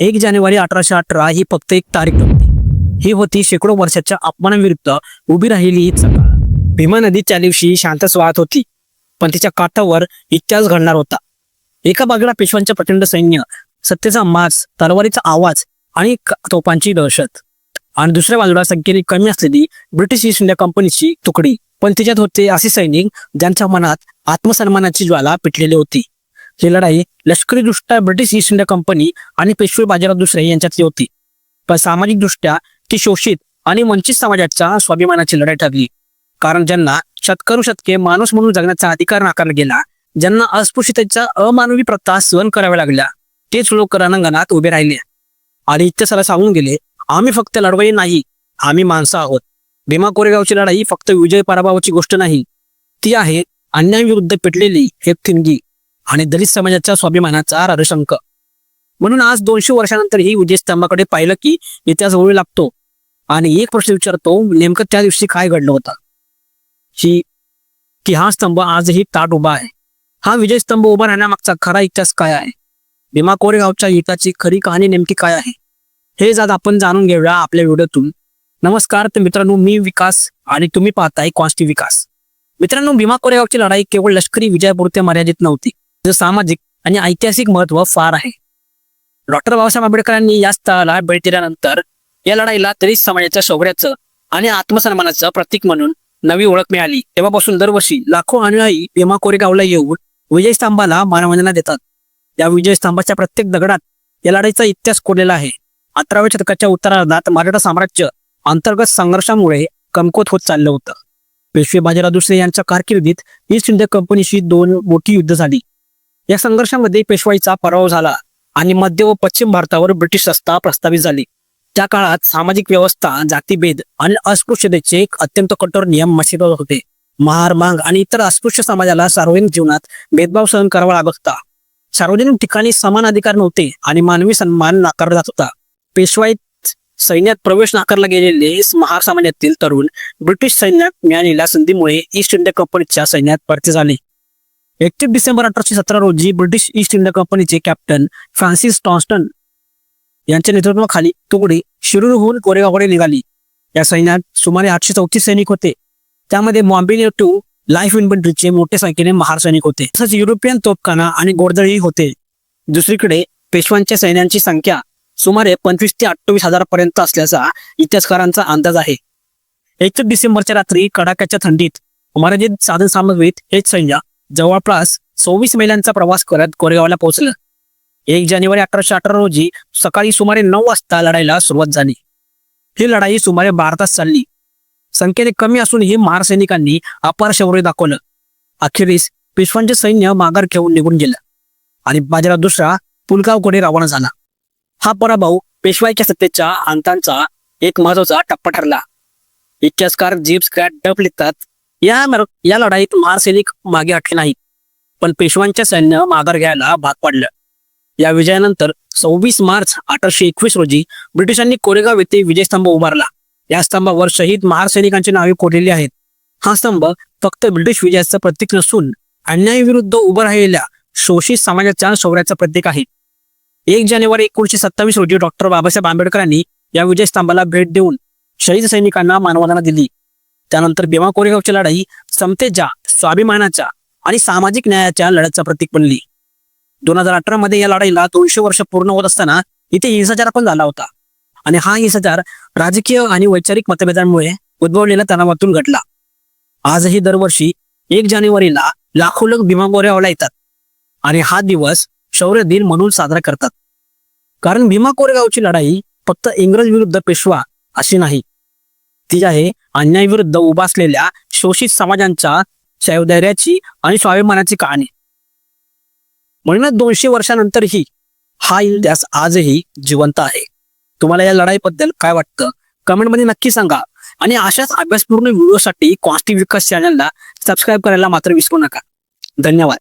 एक जानेवारी अठराशे अठरा ही फक्त एक तारीख नव्हती. ही होती शेकडो वर्षाच्या अपमानाविरुद्ध उभी राहिली ही सकाळ भीमा नदी त्या दिवशी शांतच वाहत होती पण तिच्या काठावर इतिहास घडणार होता. एका बाजूला पेशवांचे प्रचंड सैन्य सत्तेचा मास तलवारीचा आवाज आणि तोपांची तोफांची दहशत. आणि दुसऱ्या बाजूला संख्येने कमी असलेली ब्रिटिश ईस्ट इंडिया कंपनीची तुकडी. पण तिच्यात होते असे सैनिक ज्यांच्या मनात आत्मसन्मानाची ज्वाला पिटलेली होती. ही लढाई लष्करी दृष्ट्या ब्रिटिश ईस्ट इंडिया कंपनी आणि पेशवे बाजीराव दुसरे यांच्यातली होती. पण सामाजिकदृष्ट्या ती शोषित आणि वंचित समाजाच्या स्वाभिमानाची लढाई ठरली. कारण ज्यांना शतकरुशतके माणूस म्हणून जगण्याचा अधिकार नाकारला गेला ज्यांना अस्पृश्यतेच्या अमानवी प्रथा सहन कराव्या लागल्या तेच लोक रणांगणात उभे राहिले. आणि इतिहासाला सांगून गेले आम्ही फक्त लढवई नाही आम्ही माणसं आहोत. भीमा कोरेगावची लढाई फक्त विजय पराभवाची गोष्ट नाही. ती आहे अन्यायाविरुद्ध पेटलेली एक थिंगी. आणि दलित समाजाच्या स्वाभिमानाचा रडशंक म्हणून आज दोनशे वर्षानंतर ही विजय स्तंभाकडे पाहिलं की इतिहास ओळी लागतो. आणि एक प्रश्न विचारतो नेमकं त्या दिवशी काय घडलं होतं? ही की हा स्तंभ आजही ताट उभा आहे. हा विजय स्तंभ उभा राहण्यामागचा खरा इतिहास काय आहे? भीमा कोरेगावच्या युद्धाची खरी कहाणी नेमकी काय आहे? हे आज आपण जाणून घेऊया आपल्या व्हिडिओतून. नमस्कार तर मित्रांनो मी विकास आणि तुम्ही पाहताय कॉन्स्टी विकास. मित्रांनो भीमा कोरेगावची लढाई केवळ लष्करी विजयापुरते मर्यादित नव्हती. जे सामाजिक आणि ऐतिहासिक महत्त्व फार आहे. डॉक्टर बाबासाहेब आंबेडकरांनी या स्थळाला भेट दिल्यानंतर या लढाईला तरी समाजाच्या शौर्याचं आणि आत्मसन्मानाचं प्रतीक म्हणून नवी ओळख मिळाली. तेव्हापासून दरवर्षी लाखो अनुयायी भीमा कोरेगावला येऊन विजय स्तंभाला मानवंदना देतात. या विजय स्तंभाच्या प्रत्येक दगडात या लढाईचा इतिहास कोरलेला आहे. अठराव्या शतकाच्या उत्तरार्धात मराठा साम्राज्य अंतर्गत संघर्षामुळे कमकुवत होत चाललं होतं. पेशवे बाजीराव दुसरे यांच्या कारकिर्दीत ईस्ट इंडिया कंपनीशी दोन मोठी युद्ध झाली. या संघर्षामध्ये पेशवाईचा पराभव झाला आणि मध्य व पश्चिम भारतावर ब्रिटिश सत्ता प्रस्थापित झाली. त्या काळात सामाजिक व्यवस्था जातीभेद आणि अस्पृश्यतेचे अत्यंत कठोर नियम मशिदत होते. महार मांग आणि इतर अस्पृश्य समाजाला सार्वजनिक जीवनात भेदभाव सहन करावा लागत होता. सार्वजनिक ठिकाणी समान अधिकार नव्हते आणि मानवी सन्मान नाकारला जात होता. पेशवाईत सैन्यात प्रवेश नाकारला गेलेले महार समाजातील तरुण ब्रिटिश सैन्यात मिळालेल्या संधीमुळे ईस्ट इंडिया कंपनीच्या सैन्यात भरती झाले. एकतीस डिसेंबर अठराशे सतरा रोजी ब्रिटिश ईस्ट इंडिया कंपनीचे कॅप्टन फ्रान्सिस टॉन्स्टन यांच्या नेतृत्वाखाली तुकडी शिरूरहून कोरेगावकडे निघाली. या सैन्यात सुमारे आठशे चौतीस सैनिक होते. त्यामध्ये मॉम्बिनियर टू लाईफ इन्फंट्रीचे मोठ्या संख्येने महार सैनिक होते. तसंच युरोपियन तोपखाना आणि गोडदळी होते. दुसरीकडे पेशवांच्या सैन्यांची संख्या सुमारे पंचवीस ते अठ्ठावीस हजारापर्यंत असल्याचा इतिहासकारांचा अंदाज आहे. एकतीस डिसेंबरच्या रात्री कडाक्याच्या थंडीत मर्यादित साधन सामग्रीत हेच सैन्य जवळपास सव्वीस मैलांचा प्रवास करत कोरेगावला पोहोचलं. एक जानेवारी अठराशे अठरा रोजी सकाळी सुमारे नऊ वाजता लढाईला सुरुवात झाली. ही लढाई सुमारे बारा तास चालली. संख्येने कमी असूनही महार सैनिकांनी अपार शौर्य दाखवलं. अखेरीस पेशवांचे सैन्य माघार घेऊन निघून गेलं आणि बाजीराव दुसरा पुलगावकडे रवाना झाला. हा पराभव पेशवाईच्या सत्तेच्या अंतांचा एक महत्त्वाचा टप्पा ठरला. इतिहासकार जीप स्क्रॅट डप लिहितात या या लढाईत महार सैनिक मागे हटले नाहीत. पण पेशवांच्या सैन्य माघार घ्यायला भाग पडलं. या विजयानंतर सव्वीस मार्च अठराशे एकवीस रोजी ब्रिटिशांनी कोरेगाव येथे विजयस्तंभ उभारला. या स्तंभावर शहीद महारसैनिकांची नावे कोरलेली आहेत? हा स्तंभ फक्त ब्रिटिश विजयाचं प्रतीक नसून अन्यायाविरुद्ध उभं राहिलेल्या शोषित समाजाच्या शौर्याचं प्रतीक आहे. एक जानेवारी एकोणीशे सत्तावीस रोजी डॉक्टर बाबासाहेब आंबेडकरांनी या विजयस्तंभाला भेट देऊन शहीद सैनिकांना मानवंदना दिली. त्यानंतर भीमा कोरेगावची लढाई समतेच्या स्वाभिमानाच्या आणि सामाजिक न्यायाच्या लढ्याचं प्रतीक बनली. दोन हजार अठरा मध्ये या लढाईला दोनशे वर्ष पूर्ण होत असताना इथे हिंसाचार पण झाला होता. आणि हा हिंसाचार राजकीय आणि वैचारिक मतभेदांमुळे उद्भवलेल्या तणावातून घडला. आजही दरवर्षी एक जानेवारीला लाखो लोक भीमा कोरेगावला येतात आणि हा दिवस शौर्य दिन म्हणून साजरा करतात. कारण भीमा कोरेगावची लढाई फक्त इंग्रज विरुद्ध पेशवा अशी नाही. ती आहे अन्यायाविरुद्ध उभा असलेल्या शोषित समाजांच्या शैवधैर्याची आणि स्वाभिमानाची कहाणी. म्हणूनच दोनशे वर्षानंतरही हा इतिहास आजही जिवंत आहे. तुम्हाला या लढाईबद्दल काय वाटतं? कमेंटमध्ये नक्की सांगा. आणि अशाच अभ्यासपूर्ण व्हिडिओसाठी कॉन्स्टी विकास चॅनलला सबस्क्राईब करायला मात्र विसरू नका. धन्यवाद.